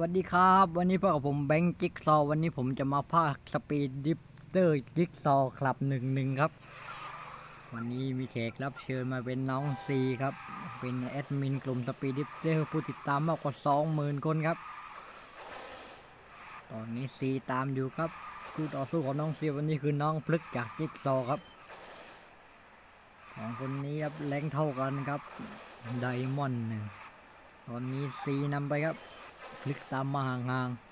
วัสดีครับ วันนี้พบกับผมแบงค์จิ๊กซอว์วันนี้ผมจะมาพากย์สปีดดิฟเตอร์จิ๊กซอว์คลับหนึ่งหนึ่งครับ วันนี้มีแขกรับเชิญมาเป็นน้องซีครับ เป็นแอดมินกลุ่มสปีดดิฟเตอร์ผู้ติดตามมากกว่าสองหมื่นคนครับ ตอนนี้ซีตามอยู่ครับคู่ต่อสู้ของน้องซีวันนี้คือน้องพลึกจากจิ๊กซอว์ครับสองคนนี้ครับแรงเท่ากันครับไดมอนด์หนึ่งตอนนี้ซีนำไปครับ พลิกตามมาห่างๆ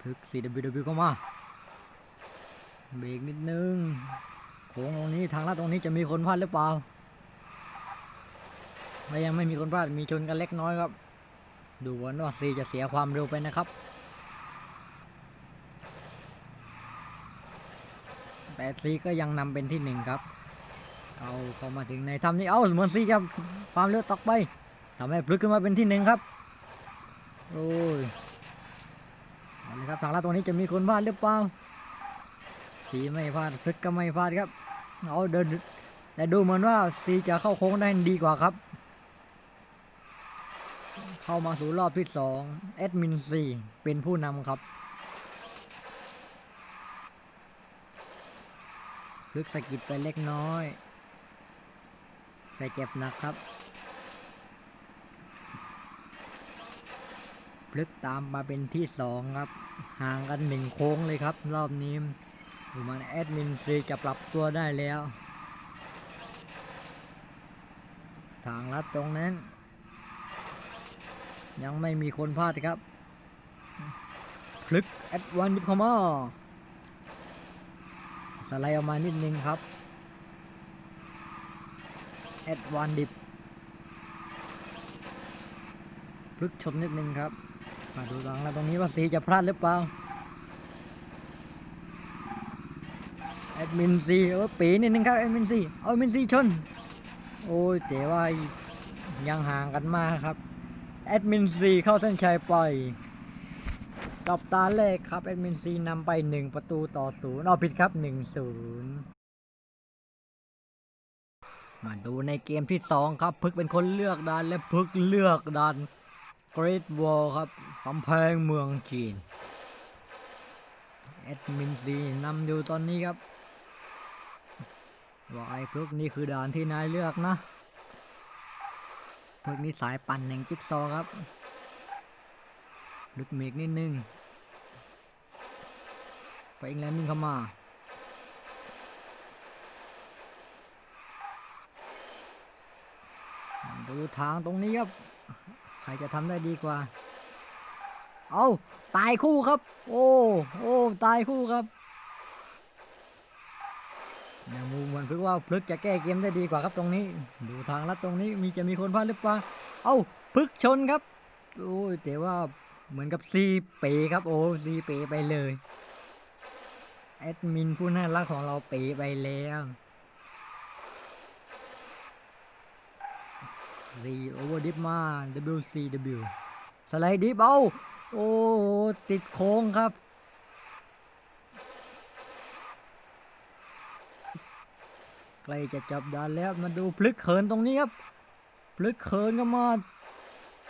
พลิก CWW เข้ามา เบรกนิดนึงโค้งตรงนี้ทางลาดตรงนี้จะมีคนพลาดหรือเปล่าไม่ยังไม่มีคนพลาดมีชนกันเล็กน้อยครับ ดูเหมือนว่าซีจะเสียความเร็วไปนะครับแต่ซีก็ยังนำเป็นที่หนึ่งครับ เอาเข้ามาถึงในถ้ำนี้ เอ้าเหมือนซีจะความเร็วตกไป ทำให้พลึกขึ้นมาเป็นที่หนึ่งครับ โอ้ยเอาเลยครับทางลาดตรงนี้จะมีคนพลาดหรือเปล่าสีไม่พลาดพลึกก็ไม่พลาดครับเอาเดินแต่ดูเหมือนว่าซีจะเข้าโค้งได้ดีกว่าครับ เข้ามาสู่รอบที่สองแอดมินซีเป็นผู้นำครับพลึกสกิดไปเล็กน้อย แต่เจ็บหนักครับ พลึกตามมาเป็นที่สองครับ ห่างกันหนึ่งโค้งเลยครับ รอบนี้ดูมันแอดมินซีจะปรับตัวได้แล้ว ทางลัดตรงนั้น ยังไม่มีคนพลาดครับ พลึกแอดวันดิบคอมอสไลด์ออกมานิดนึงครับแอดวานดิบพลึกชนนิดนึงครับ มาดูหลังแล้วตรงนี้ว่าสีจะพลาดหรือเปล่าแอดมินซีเออปีนิดนึงครับแอดมินซีเอาแอดมินซีชน โอ้ยแต่ว่ายังห่างกันมากครับแอดมินซีเข้าเส้นชัยปล่อยกับตาแรกครับแอดมินซีนำไปหนึ่งประตูต่อศูนย์เอาผิดครับหนึ่งศูนย์มาดูในเกมที่สองครับ พึกเป็นคนเลือกดันและพึกเลือกดัน Great Wall ครับกำแพงเมืองจีนแอดมินซีนำอยู่ตอนนี้ครับว่าไอ้พึกนี่คือด่านที่นายเลือกนะพึกนี่สายปั่นแห่งจิ๊กซอครับลึกเมกนิดนึงไฟอิงแลนดิ้งเข้ามาดูทางตรงนี้ครับ ใครจะทำได้ดีกว่า เอาตายคู่ครับ โอ้โอ้ตายคู่ครับแนวมูมันพึกว่าพลึกจะแก้เกมได้ดีกว่าครับตรงนี้ ดูทางลัดตรงนี้มีจะมีคนพลาดหรือเปล่าเอาพึกชนครับโอ้ยแต่ว่าเหมือนกับซีเปครับโอ้ซีเปไปเลยแอดมินผู้น่ารักของเราเปไปแล้ว รีโอเวอร์ดิฟมา WCW สไลด์ดิฟเอา โอ้ติดโค้งครับ ใกล้จะจับดานแล้วมาดูพลึกเขินตรงนี้ครับพลึกเขินก็มา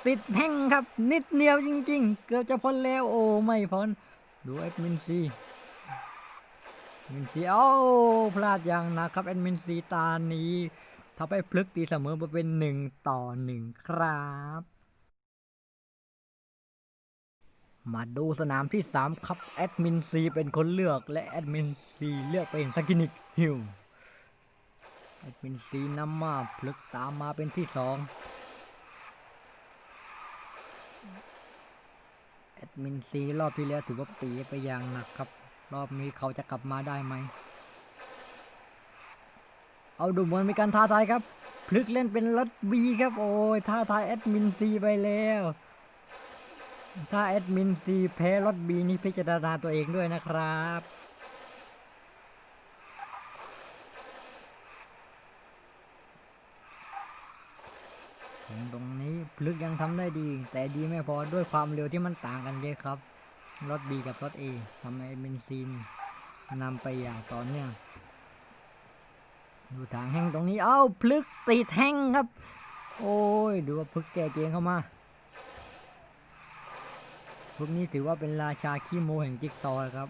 ติดแท่งครับ นิดเดียวจริง ๆ เกือบจะพ้นแล้วโอ้ไม่พ้นดูแอดมินซีแอดมินซีเอ้พลาดอย่างหนักครับแอดมินซีตานี้ ทำให้พลึกตีเสมอมาเป็นหนึ่งต่อหนึ่งครับ มาดูสนามที่สามครับ แอดมินซีเป็นคนเลือกและแอดมินซีเลือกเป็นสกินิกฮิลแอดมินซีนำมาพลึกตามมาเป็นที่สองแอดมินซีรอบที่แล้วถือว่าปีไปอย่างหนักครับ รอบนี้เขาจะกลับมาได้ไหม เอาดูเหมือนมีการท้าทายครับ พลึกเล่นเป็นรถบีครับโอ้ยท้าทายแอดมินซีไปแล้ว ถ้าแอดมินซีแพ้รถบีนี่พิจารณาตัวเองด้วยนะครับตรงนี้พลึกยังทำได้ดี แต่ดีไม่พอด้วยความเร็วที่มันต่างกันเยอะครับรถ B กับรถ A ทำให้เบนซินนำไปอย่างต่อเนื่อง ดูทางแห้งตรงนี้ เอ้าพลึกติดแห้งครับ โอ้ย ดูว่าพลึกแก่เกงเข้ามาพวกนี้ถือว่าเป็นราชาขี้โมแห่งจิ๊กซอว์ครับ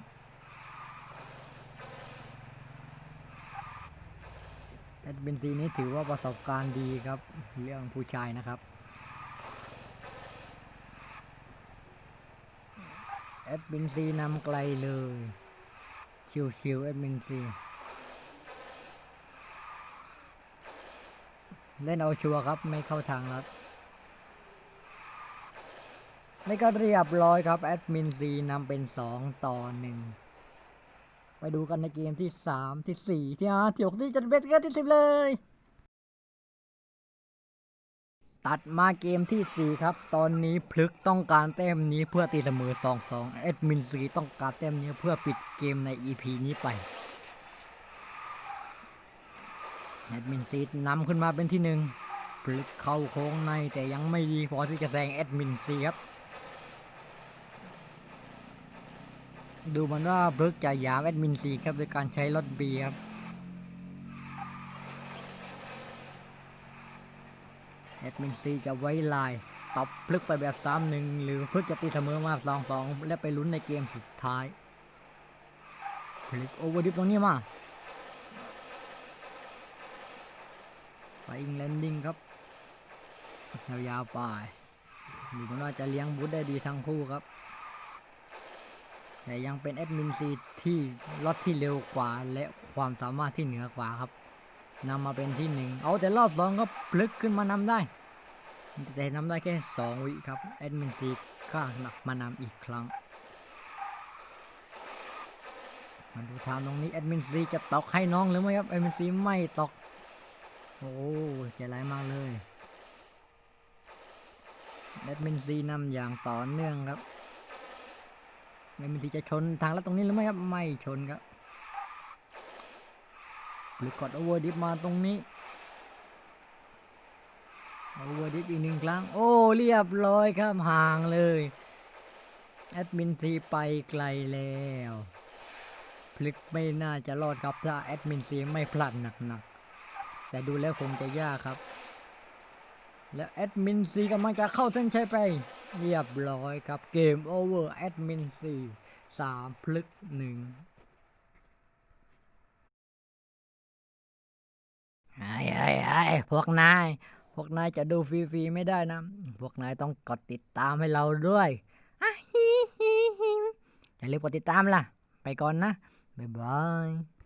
แอดมินซีนี้ถือว่าประสบการณ์ดีครับ เรื่องผู้ชายนะครับแอดมินซีนำไกลเลย ชิวๆแอดมินซี เล่นเอาชัวร์ครับ ไม่เข้าทางลัดนี่ก็เรียบร้อยครับ แอดมินซีนำเป็นสองต่อหนึ่งไปดูกันในเกมที่สามที่สี่ที่ห้าที่หกที่เจ็ดที่แปดที่เก้าที่สิบเลย ตัดมาเกมที่สี่ครับ ตอนนี้พลึกต้องการแต้มนี้เพื่อตีเสมอสองสองแอดมินซีต้องการแต้มนี้เพื่อปิดเกมใน EP นี้ไป แอดมินซีนำขึ้นมาเป็นที่หนึ่งพลึกเข้าโค้งในแต่ยังไม่ดีพอที่จะแซงแอดมินซีครับ ดูมันว่าพลึกจะยามแอดมินซีครับโดยการใช้รถบีครับแอดมินซีจะไว้ลายตบพลึกไปแบบสามหนึ่งหรือพลึกจะตีเสมอมาสองสองและไปลุ้นในเกมสุดท้ายพลึกโอเวอร์ดิฟตรงนี้มา ไป อิงแลนดิ้งครับยาวๆไปดูเหมือนว่าจะเลี้ยงบูธได้ดีทั้งคู่ครับ แต่ยังเป็นแอดมินซีที่รถที่เร็วกว่าและความสามารถที่เหนือกว่าครับนำมาเป็นที่หนึ่งเอาแต่รอบสองก็พลึกขึ้นมานำได้ แต่นำได้แค่สองวิครับแอดมินซีข้างหนักมานำอีกครั้งมาดูทางตรงนี้แอดมินซีจะตอกให้น้องหรือไม่ครับแอดมินซีไม่ตอก โอ้ใจร้ายมากเลยแอดมินซีนำอย่างต่อเนื่องครับแอดมินซีจะชนทางแล้วตรงนี้หรือไม่ครับ ไม่ชนครับหรือกดโอเวอร์ดิฟมาตรงนี้โอเวอร์ดิฟอีกหนึ่งครั้ง โอ้เรียบร้อยครับห่างเลยแอดมินซีไปไกลแล้ว พลิกไม่น่าจะรอดครับถ้าแอดมินซีไม่พลาดหนักๆ แต่ดูแล้วคงจะยากครับ แล้วแอดมินซีกำลังจะเข้าเส้นชัยไป เรียบร้อยครับเกมโอเวอร์แอดมินซีสามพลึกหนึ่งไอ้ไอ้ไอ้พวกนาย พวกนายจะดูฟรีๆไม่ได้นะ พวกนายต้องกดติดตามให้เราด้วยอะฮิฮิฮิอย่าลืมกดติดตามล่ะ ไปก่อนนะ บ๊ายบาย